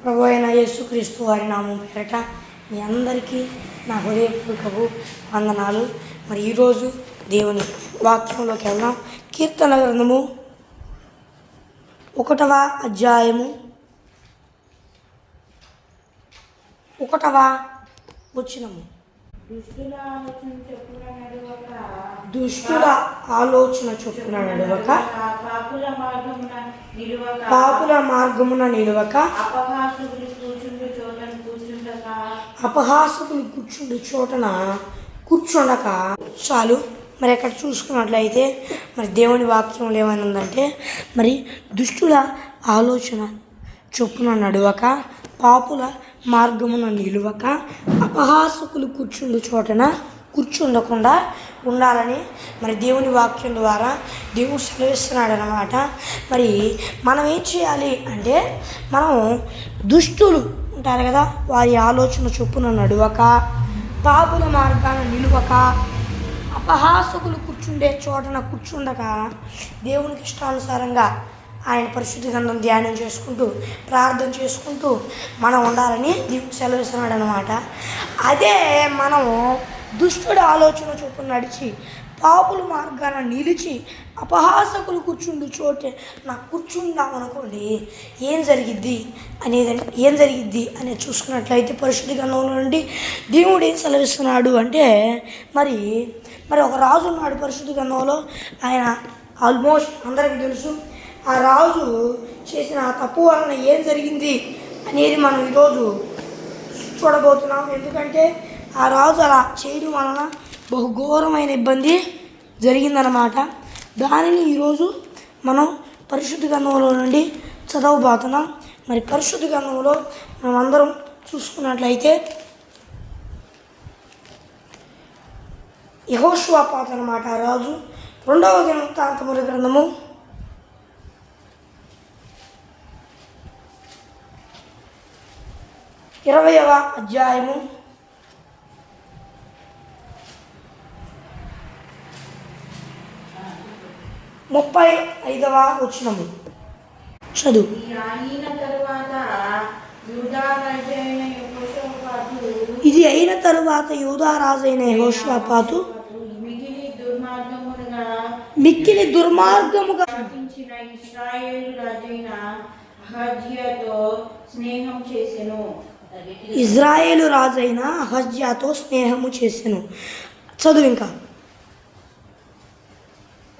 ప్రభు అయిన యేసుక్రీస్తు వారి నామం పేరట మీ అందరికీ నా హృదయపూర్వకపు వందనాలు. మరి ఈరోజు దేవుని వాక్యంలోకి వెళ్దాం. కీర్తన గ్రంథము ఒకటవ అధ్యాయము ఒకటవ వచ్చినము దుష్టుల ఆలోచన చొప్పున నడవక పాపుల మార్గమున నిలవక అపహాసుకులు కూర్చుండు అపహాసకులు కూర్చుండు చోటన కూర్చుండక. చాలు మరి అక్కడ చూసుకున్నట్లయితే మరి దేవుని వాక్యంలో ఏమైనా ఉందంటే మరి దుష్టుల ఆలోచన చొప్పున నడవక పాపుల మార్గమున నిలువక అపహాసకులు కూర్చుండు చోటన కూర్చుండకుండా ఉండాలని మరి దేవుని వాక్యం ద్వారా దేవుడు సెలవిస్తున్నాడు అనమాట మరి మనం ఏం చేయాలి అంటే మనం దుష్టులు ఉంటారు కదా వారి ఆలోచన చొప్పున నడువక పాపుల మార్గాన నిలువక అపహాసకులు కూర్చుండే చోటన కూర్చుండక దేవునికి ఇష్టానుసారంగా ఆయన పరిశుద్ధి గ్రంథం ధ్యానం చేసుకుంటూ ప్రార్థన చేసుకుంటూ మనం ఉండాలని దేవుడు సెలవిస్తున్నాడు అనమాట అదే మనము దుష్టుడు ఆలోచన చూపు నడిచి పాపుల మార్గాన నిలిచి అపహాసకులు కూర్చుండు చోటే నాకు కూర్చుందాం అనుకోండి ఏం జరిగిద్ది? అనేది ఏం జరిగిద్ది? అనేది చూసుకున్నట్లయితే పరిశుద్ధ గ్రంథంలో నుండి దేవుడు ఏం సెలవిస్తున్నాడు అంటే మరి మరి ఒక రాజు ఉన్నాడు పరిశుద్ధి గ్రంథంలో ఆయన ఆల్మోస్ట్ అందరికీ తెలుసు ఆ రాజు చేసిన ఆ తప్పు వలన ఏం జరిగింది అనేది మనం ఈరోజు చూడబోతున్నాం. ఎందుకంటే ఆ రాజు అలా చేయడం వలన బహు ఘోరమైన ఇబ్బంది జరిగిందనమాట దానిని ఈరోజు మనం పరిశుద్ధ గ్రంథంలో నుండి చదవబోతున్నాం. మరి పరిశుద్ధ గ్రంథంలో మనం అందరం చూసుకున్నట్లయితే యహోష్వాపాత అనమాట ఆ రాజు. రెండవ దినవృత్తాంతముల గ్రంథము. ఇరవయవ అధ్యాయము. ముప్పై ఐదవ వచనము చదువు. ఇది అయిన తరువాత యూదారాజైన యహోష్వాపాతు మిక్కిలి దుర్మార్గముగా రాజైన స్నేహం చేసెను ఇజ్రాయేలు రాజైన అహజ్యాతో స్నేహము చేసెను. చదువు ఇంకా.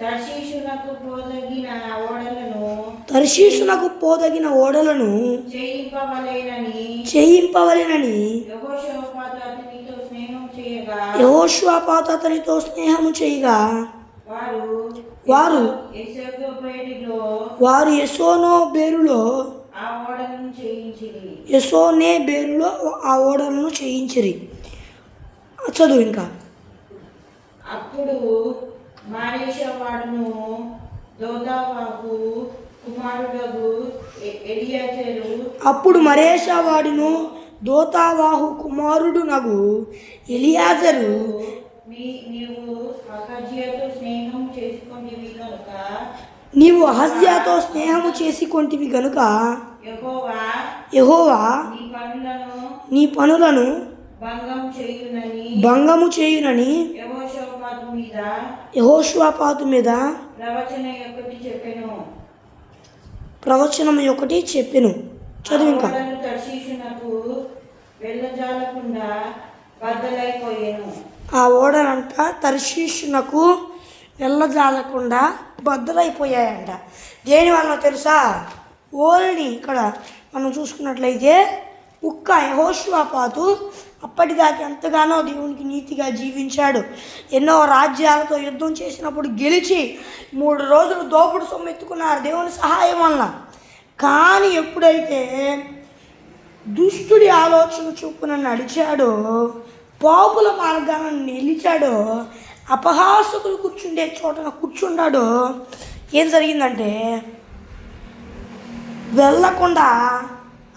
తర్శీషునకు పోదగిన ఓడలను తర్శీషునకు పోదగిన ఓడలను చేయింపవలేనని చేయింపవలెనని యహోష్వాపాత అతనితో స్నేహము చేయగా వారు వారు యశోనో బేరులో యశోనే బేరులో ఆ ఓడలను చేయించిరి. చదువు ఇంకా. అప్పుడు మారేషవాడును దోదాబాబు కుమారుడగు ఎలియాజరు. అప్పుడు మరేషావాడును దోతావాహు కుమారుడు నగు ఎలియాజరు నీవు అకజ్యతో స్నేహం చేసుకుంటేవి కనుక నీవు అహజ్యాతో స్నేహము చేసి కొంటివి గనుక యెహోవా నీ పనులను భంగము చేయునని మీద మీద ప్రవచన ఒకటి చెప్పెను. ప్రవచనం ఒకటి చెప్పెను. చదువు ఇంకా. తర్శీషునకు వెళ్ళజాలకుండా బద్దలైపోయాను. ఆ ఓడలంట తర్షీషునకు వెళ్ళజాలకుండా బద్దలైపోయాయంట. దేని వలన తెలుసా? ఓల్ని ఇక్కడ మనం చూసుకున్నట్లయితే ఉక్క యహోష్వాపాతు అప్పటిదాకా ఎంతగానో దేవునికి నీతిగా జీవించాడు. ఎన్నో రాజ్యాలతో యుద్ధం చేసినప్పుడు గెలిచి మూడు రోజులు దోపుడు సొమ్ము ఎత్తుకున్నారు దేవుని సహాయం వలన. కానీ ఎప్పుడైతే దుష్టుడి ఆలోచన చూపున నడిచాడో పాపుల మార్గాన నిలిచాడో అపహాసకులు కూర్చుండే చోటన కూర్చున్నాడో ఏం జరిగిందంటే వెళ్ళకుండా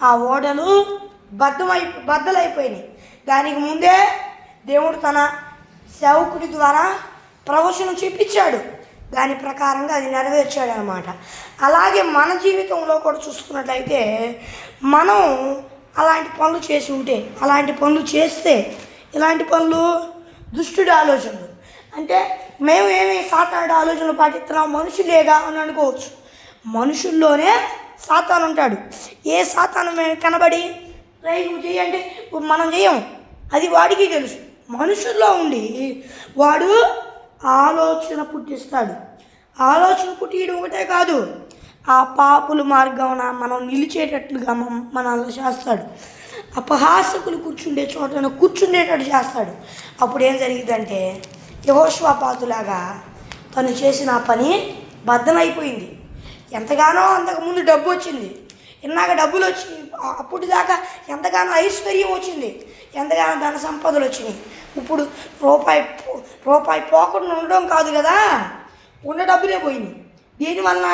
ఆ ఓడలు బద్దమై బద్దలైపోయినాయి. దానికి ముందే దేవుడు తన సేవకుడి ద్వారా ప్రవచనం చూపించాడు. దాని ప్రకారంగా అది నెరవేర్చాడు అనమాట అలాగే మన జీవితంలో కూడా చూసుకున్నట్లయితే మనం అలాంటి పనులు చేసి ఉంటే అలాంటి పనులు చేస్తే ఇలాంటి పనులు దుష్టుడి ఆలోచనలు. అంటే మేము ఏమి సాతానుడి ఆలోచనలు పాటిస్తున్నాం? మనుషులేగా అని అనుకోవచ్చు. మనుషుల్లోనే సాతాను ఉంటాడు ఏ సాతాను కనబడి? రైలు చేయండి ఇప్పుడు మనం చేయము అది వాడికి తెలుసు. మనుషుల్లో ఉండి వాడు ఆలోచన పుట్టిస్తాడు. ఆలోచన పుట్టియడం ఒకటే కాదు. ఆ పాపుల మార్గం మనం నిలిచేటట్లుగా మనం మనల్ని చేస్తాడు. అపహాసకులు కూర్చుండే చోటను కూర్చుండేటట్టు చేస్తాడు. అప్పుడు ఏం జరిగిందంటే యహోష్వాపాతులాగా తను చేసిన పని బద్దనైపోయింది ఎంతగానో అంతకుముందు డబ్బు వచ్చింది. ఇన్నాక డబ్బులు వచ్చి అప్పుడు దాకా ఎంతగానో ఐశ్వర్యం వచ్చింది. ఎంతగానో ధన సంపదలు వచ్చినాయి. ఇప్పుడు రూపాయి రూపాయి పోకుండా ఉండడం కాదు కదా. ఉన్న డబ్బులే పోయింది దీనివల్ల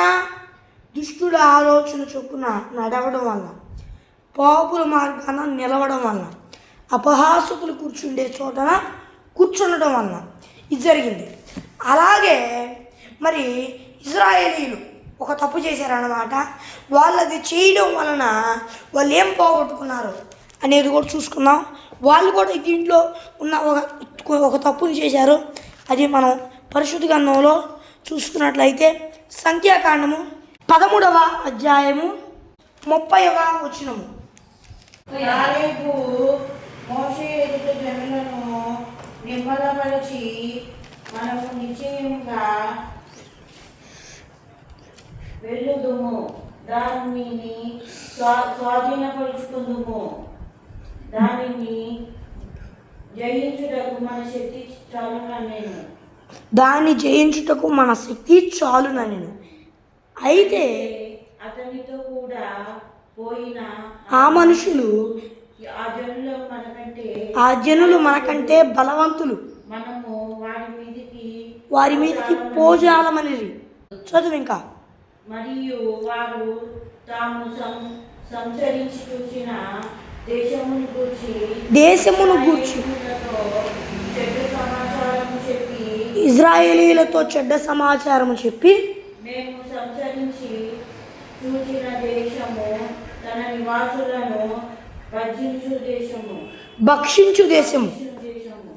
దుష్టుల ఆలోచన చొప్పున నడవడం వల్ల పాపుల మార్గాన నిలవడం వల్ల అపహాసకులు కూర్చుండే చోటన కూర్చుండడం వలన ఇది జరిగింది. అలాగే మరి ఇజ్రాయేలీలు ఒక తప్పు చేశారన్నమాట. వాళ్ళది చేయడం వలన వాళ్ళు ఏం పోగొట్టుకున్నారు అనేది కూడా చూసుకుందాం. వాళ్ళు కూడా దీంట్లో ఉన్న ఒక ఒక తప్పుని చేశారు. అది మనం పరిశుద్ధ గ్రంథంలో చూసుకున్నట్లయితే సంఖ్యాకాండము పదమూడవ అధ్యాయము ముప్పైవ వచనము. కాలేబు మనము వెళ్ళుదుము. దానిని స్వా స్వాధీనపరుచుకుందుము. దానిని జయించుటకు మన శక్తి చాలున నేను దాన్ని జయించుటకు మన శక్తి చాలున నేను అయితే అతనితో కూడా పోయిన ఆ మనుషులు ఆ జనులు మనకంటే ఆ జనులు మనకంటే బలవంతులు. మనము వారి మీదికి వారి మీదకి పోజాలమనిరి చదువు ఇంకా. మరియు వారు తాము సంచరించి చూసిన దేశమును గూర్చి దేశమును గూర్చి చెడ్డ సమాచారము చెప్పి ఇజ్రాయేలీలతో చెడ్డ సమాచారం చెప్పి మేము సంచరించి చూచిన దేశము తన నివాసులను దేశము. భక్షించు దేశము. భజించు దేశము.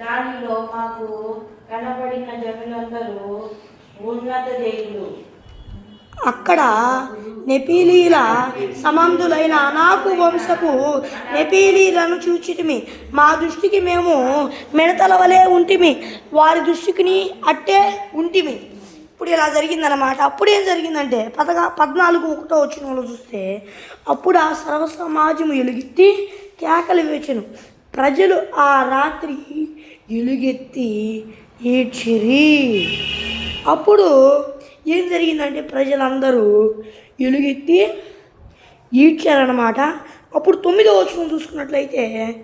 దానిలో మాకు కనబడిన జనులందరూ ఉన్నత దేవుడు అక్కడ నెపీలీల సమంధులైన అనాకు వంశపు నెపీలీలను చూచిటిమి మా దృష్టికి మేము మిడతల వలె ఉంటిమి. వారి దృష్టికిని అట్టే ఉంటిమి. ఇప్పుడు ఇలా జరిగిందనమాట అప్పుడు ఏం జరిగిందంటే పదగా పద్నాలుగు ఒకటో వచ్చిన వాళ్ళు చూస్తే అప్పుడు ఆ సర్వ సమాజం ఎలుగెత్తి కేకలు వేచను. ప్రజలు ఆ రాత్రి ఎలుగెత్తి ఈడ్చిరి అప్పుడు ఏం జరిగిందంటే ప్రజలందరూ ఎలుగెత్తి ఈడ్చారనమాట అప్పుడు తొమ్మిదో వచనం చూసుకున్నట్లయితే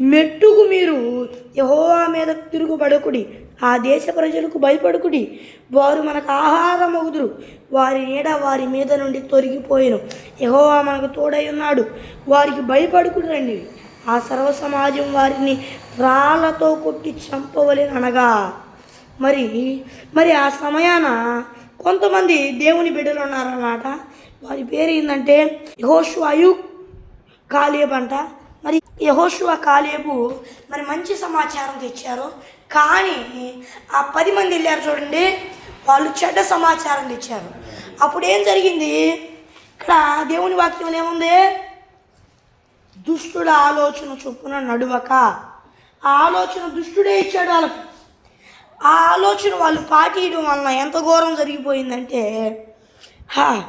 మెట్టుకు మీరు యహోవా మీద తిరుగుబడకుడి ఆ దేశ ప్రజలకు భయపడకుడి. వారు మనకు ఆహారం అగుదురు వారి నీడ వారి మీద నుండి తొలగిపోయిను యహోవా మనకు తోడై ఉన్నాడు. వారికి భయపడుకుడు రండి. ఆ సర్వ సమాజం వారిని రాళ్ళతో కొట్టి చంపవలెను అనగా మరి మరి ఆ సమయాన కొంతమంది దేవుని బిడ్డలు ఉన్నారన్నమాట. వారి పేరు ఏంటంటే యహోష్వాయు కాలేబు అంట. మరి యహోషువ కాలేబు మరి మంచి సమాచారం తెచ్చారు. కానీ ఆ పది మంది వెళ్ళారు చూడండి వాళ్ళు చెడ్డ సమాచారం తెచ్చారు. అప్పుడు ఏం జరిగింది? ఇక్కడ దేవుని వాక్యం ఏముంది? దుష్టుల ఆలోచన చొప్పున నడువక. ఆ ఆలోచన దుష్టుడే ఇచ్చాడు వాళ్ళకి. ఆ ఆలోచన వాళ్ళు పాటియడం వలన ఎంత ఘోరం జరిగిపోయిందంటే హా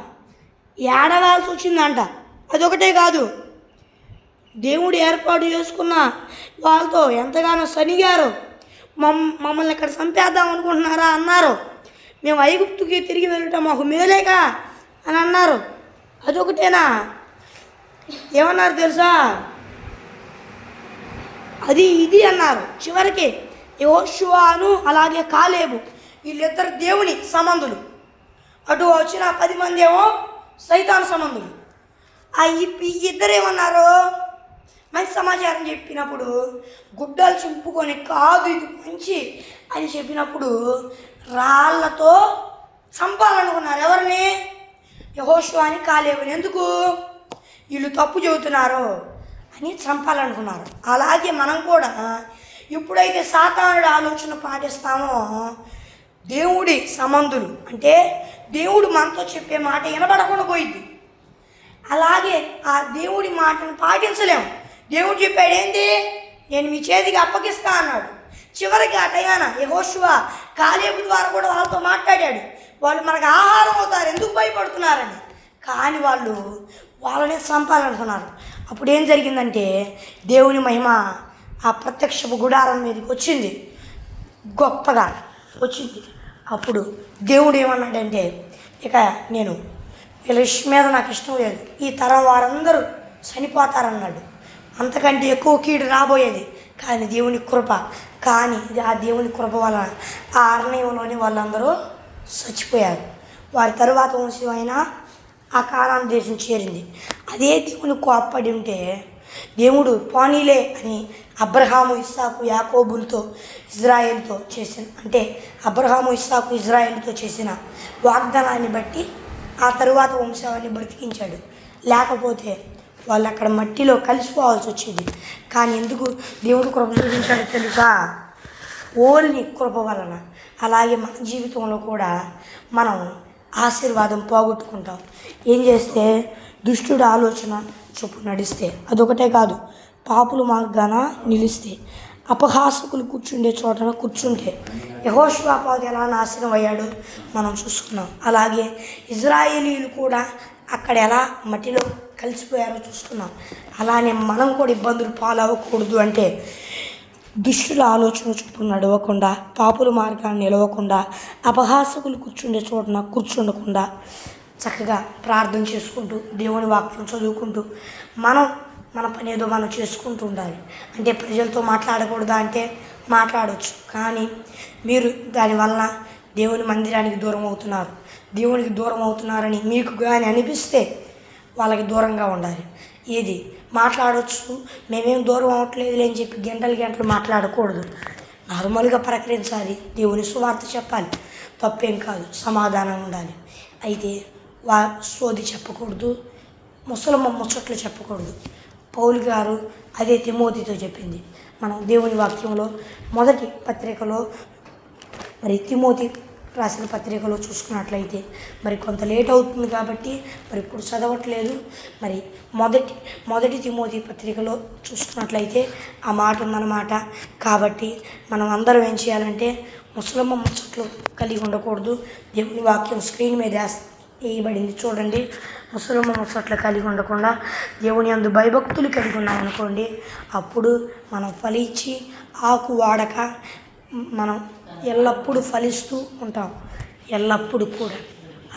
ఏడవాల్సి వచ్చిందంట. అదొకటే కాదు. దేవుడు ఏర్పాటు చేసుకున్న వాళ్ళతో ఎంతగానో సనిగారు. మమ్ మమ్మల్ని ఇక్కడ చంపేద్దాం అనుకుంటున్నారా అన్నారు. మేము ఐగుప్తుకి తిరిగి వెళ్ళటం మాకు మేలేగా అని అన్నారు. అదొకటేనా? ఏమన్నారు తెలుసా? అది ఇది అన్నారు. చివరికి యోషువాను అలాగే కాలేబు వీళ్ళిద్దరు దేవుని సంబంధులు. అటు వచ్చిన పది మంది ఏమో సైతాన్ సంబంధులు. ఆ ఈ- ఇద్దరు ఏమన్నారు? మంచి సమాచారం చెప్పినప్పుడు గుడ్డలు చింపుకొని కాదు ఇది మంచి అని చెప్పినప్పుడు రాళ్ళతో చంపాలనుకున్నారు. ఎవరిని? యహోషువాని కాలేబుని. ఎందుకు? వీళ్ళు తప్పు చెబుతున్నారు అని చంపాలనుకున్నారు. అలాగే మనం కూడా ఎప్పుడైతే సాతానుడు ఆలోచన పాటిస్తామో దేవుడి సంబంధులు అంటే దేవుడు మనతో చెప్పే మాట వినబడకుండా పోయింది అలాగే ఆ దేవుడి మాటను పాటించలేము. దేవుడు చెప్పాడు ఏంటి నేను మీ చేతికి అప్పగిస్తా అన్నాడు. చివరికి ఆ టయాన యహోశివ కాలేబు ద్వారా కూడా వాళ్ళతో మాట్లాడాడు. వాళ్ళు మనకు ఆహారం అవుతారు ఎందుకు భయపడుతున్నారని. కానీ వాళ్ళు వాళ్ళని చంపాలనుకున్నారు అప్పుడు ఏం జరిగిందంటే దేవుని మహిమ ఆ ప్రత్యక్షపు గుడారం మీదకి వచ్చింది. గొప్పగా వచ్చింది. అప్పుడు దేవుడు ఏమన్నాడంటే ఇక నేను వీళ్ళ మీద నాకు ఇష్టం లేదు. ఈ తరం వారందరూ చనిపోతారన్నాడు. అంతకంటే ఎక్కువ కీడు రాబోయేది కానీ దేవుని కృప. కానీ ఇది ఆ దేవుని కృప వలన ఆ అరణ్యంలోని వాళ్ళందరూ చచ్చిపోయారు. వారి తరువాత వంశమైన ఆ కాలాన్ని దేశం చేరింది. అదే దేవుని కోప్పడి ఉంటే దేవుడు పోనీలే అని అబ్రహాము ఇస్సాకు యాకోబులతో ఇజ్రాయెల్తో చేసిన అంటే అబ్రహాము ఇస్సాకు ఇజ్రాయెల్తో చేసిన వాగ్దానాన్ని బట్టి ఆ తరువాత వంశాన్ని బ్రతికించాడు. లేకపోతే వాళ్ళు అక్కడ మట్టిలో కలిసిపోవాల్సి వచ్చేది. కానీ ఎందుకు దేవుడు కృప చూపించాడు తెలుసా? ఓన్లీ కృప వలన. అలాగే మన జీవితంలో కూడా మనం ఆశీర్వాదం పోగొట్టుకుంటాం. ఏం చేస్తే? దుష్టుడు ఆలోచన చొప్పు నడిస్తే. అదొకటే కాదు. పాపులు మార్గాన నిలిస్తే అపహాసకులు కూర్చుండే చోటన కూర్చుంటే యహోష్వాపాది ఎలా నాశనం అయ్యాడో మనం చూసుకున్నాం. అలాగే ఇజ్రాయేలీలు కూడా అక్కడ ఎలా మట్టిలో కలిసిపోయారో చూసుకున్నాం. అలానే మనం కూడా ఇబ్బందులు పాలవ్వకూడదు అంటే దుష్టుల ఆలోచన చుట్టూ నడవకుండా పాపుల మార్గాన్ని నిలవకుండా అపహాసకులు కూర్చుండే చోటన కూర్చుండకుండా చక్కగా ప్రార్థన చేసుకుంటూ దేవుని వాక్యం చదువుకుంటూ మనం మన పని ఏదో మనం చేసుకుంటూ ఉండాలి. అంటే ప్రజలతో మాట్లాడకూడదా అంటే మాట్లాడవచ్చు కానీ మీరు దానివలన దేవుని మందిరానికి దూరం అవుతున్నారు. దేవునికి దూరం అవుతున్నారని మీకు కానీ అనిపిస్తే వాళ్ళకి దూరంగా ఉండాలి. ఇది మాట్లాడవచ్చు మేమేం దూరం అవ్వట్లేదు అని చెప్పి గంటలు గంటలు మాట్లాడకూడదు. నార్మల్గా ప్రకటించాలి. దేవుని సువార్త చెప్పాలి. తప్పేం కాదు. సమాధానం ఉండాలి. అయితే వా సోది చెప్పకూడదు. ముసలమ్మ ముచ్చట్లు చెప్పకూడదు. పౌలు గారు అదే తిమోతితో చెప్పింది. మనం దేవుని వాక్యంలో మొదటి పత్రికలో మరి తిమోతి రాసిన పత్రికలో చూసుకున్నట్లయితే మరి కొంత లేట్ అవుతుంది కాబట్టి మరి ఇప్పుడు చదవట్లేదు. మరి మొదటి మొదటి తిమోతి పత్రికలో చూసుకున్నట్లయితే ఆ మాట ఉందన్నమాట. కాబట్టి మనం అందరం ఏం చేయాలంటే ముసలమ్మ ముచ్చట్లు కలిగి ఉండకూడదు. దేవుని వాక్యం స్క్రీన్ మీద వేస్తాం వేయబడింది చూడండి. ముసలమ్మ ముచ్చట్లు కలిగి ఉండకుండా దేవుని అందు భయభక్తులు కలిగి ఉన్నాం అనుకోండి అప్పుడు మనం ఫలించి ఆకు వాడక మనం ఎల్లప్పుడూ ఫలిస్తూ ఉంటాం. ఎల్లప్పుడూ కూడా.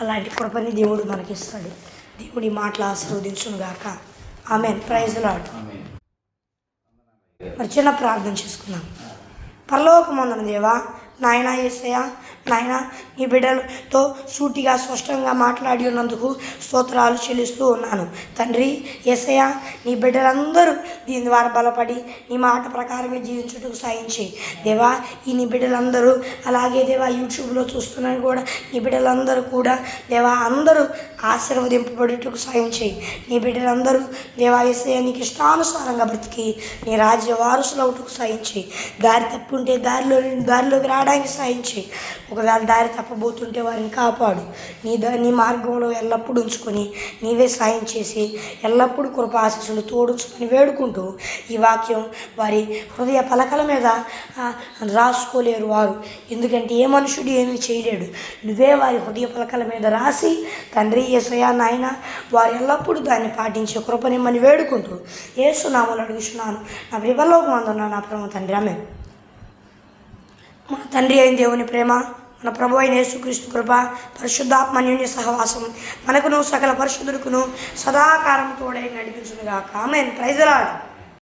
అలాంటి కృపని దేవుడు మనకిస్తాడు. దేవుడి మాటలు ఆశీర్వదించును గాక. ఆమె ప్రైజ్ లాడ్ మరి చిన్న ప్రార్థన చేసుకుందాం. పరలోకమందున దేవా నాయన ఏసయ్య నాయన నీ బిడ్డలతో సూటిగా స్పష్టంగా మాట్లాడి ఉన్నందుకు స్తోత్రాలు చెల్లిస్తూ ఉన్నాను. తండ్రి ఎసయ నీ బిడ్డలందరూ దీని ద్వారా బలపడి నీ మాట ప్రకారమే జీవించుటకు సాయించి దేవా ఈ నీ బిడ్డలందరూ అలాగే దేవా యూట్యూబ్లో చూస్తున్నాను కూడా నీ బిడ్డలందరూ కూడా దేవా అందరూ ఆశీర్వదింపబడేటకు సాయం చేయి నీ బిడ్డలందరూ దేవా ఎసయ నీకు ఇష్టానుసారంగా బ్రతికి నీ రాజ్య వారసులు అవుటకు సాయం చేయి దారి తప్పుంటే దారిలో దారిలోకి రావడానికి సాయం చేయి ఒకవేళ దారి తప్పబోతుంటే వారిని కాపాడు. నీ దా నీ మార్గంలో ఎల్లప్పుడూ ఉంచుకొని నీవే సాయం చేసి ఎల్లప్పుడూ కృపాశిస్సులు తోడుంచుకొని వేడుకుంటూ ఈ వాక్యం వారి హృదయ పలకల మీద రాసుకోలేరు వారు. ఎందుకంటే ఏ మనుషుడు ఏమీ చేయలేడు. నువ్వే వారి హృదయ పలకల మీద రాసి తండ్రి ఏసయా నాయన వారు ఎల్లప్పుడూ దాన్ని పాటించే కృపనిమ్మని వేడుకుంటూ ఏసునామలు అడుగుతున్నాను నా వివలోకి మందున్నా నా ప్రేమ తండ్రి. ఆమె మా తండ్రి అయిన దేవుని ప్రేమ మన ప్రభు అయిన యేసుక్రీస్తు కృప పరిశుద్ధాత్మన్యుని సహవాసం మనకును సకల పరిశుద్ధులకును సదాకారం తోడై నడిపించునుగాక. ఆమెన్. ప్రైజలాడు